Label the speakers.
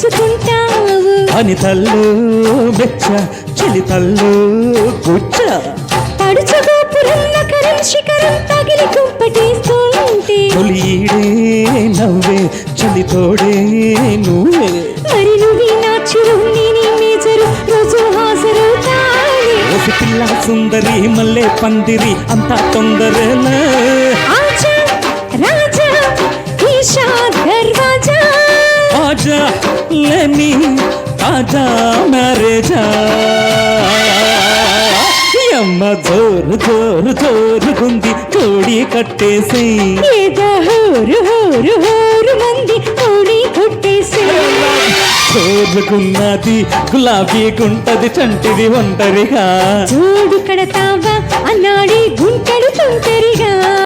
Speaker 1: పనికిచ్చుకుంటావు
Speaker 2: అని తల్లు బెచ్చ చలి తల్లు గుచ్చ
Speaker 1: పడుచుగోపురన్న కరం శిఖరం తగిలి కుంపటేస్తుంటే
Speaker 2: తొలి నవ్వే చలి తోడే నువ్వే.
Speaker 1: మరి నువ్వు నా చిరు నేనే మేజరు రోజు హాజరవుతానే
Speaker 2: ఒక పిల్ల సుందరి మల్లె పందిరి అంతా తొందరనా.
Speaker 1: రాజా ఈశా దర్వాజా.
Speaker 2: లేని తాజా మ్యారేజా? అమ్మ జోరు జోరు జోరుగుంది కోడి కట్టేసి.
Speaker 1: హోరు హోరు హోరు మంది కోడి కొట్టేసే.
Speaker 2: జోరుగున్నది గులాబీ గుంటది చంటిది ఒంటరిగా.
Speaker 1: జోడు కడతావా? అన్నాడే గుంటడు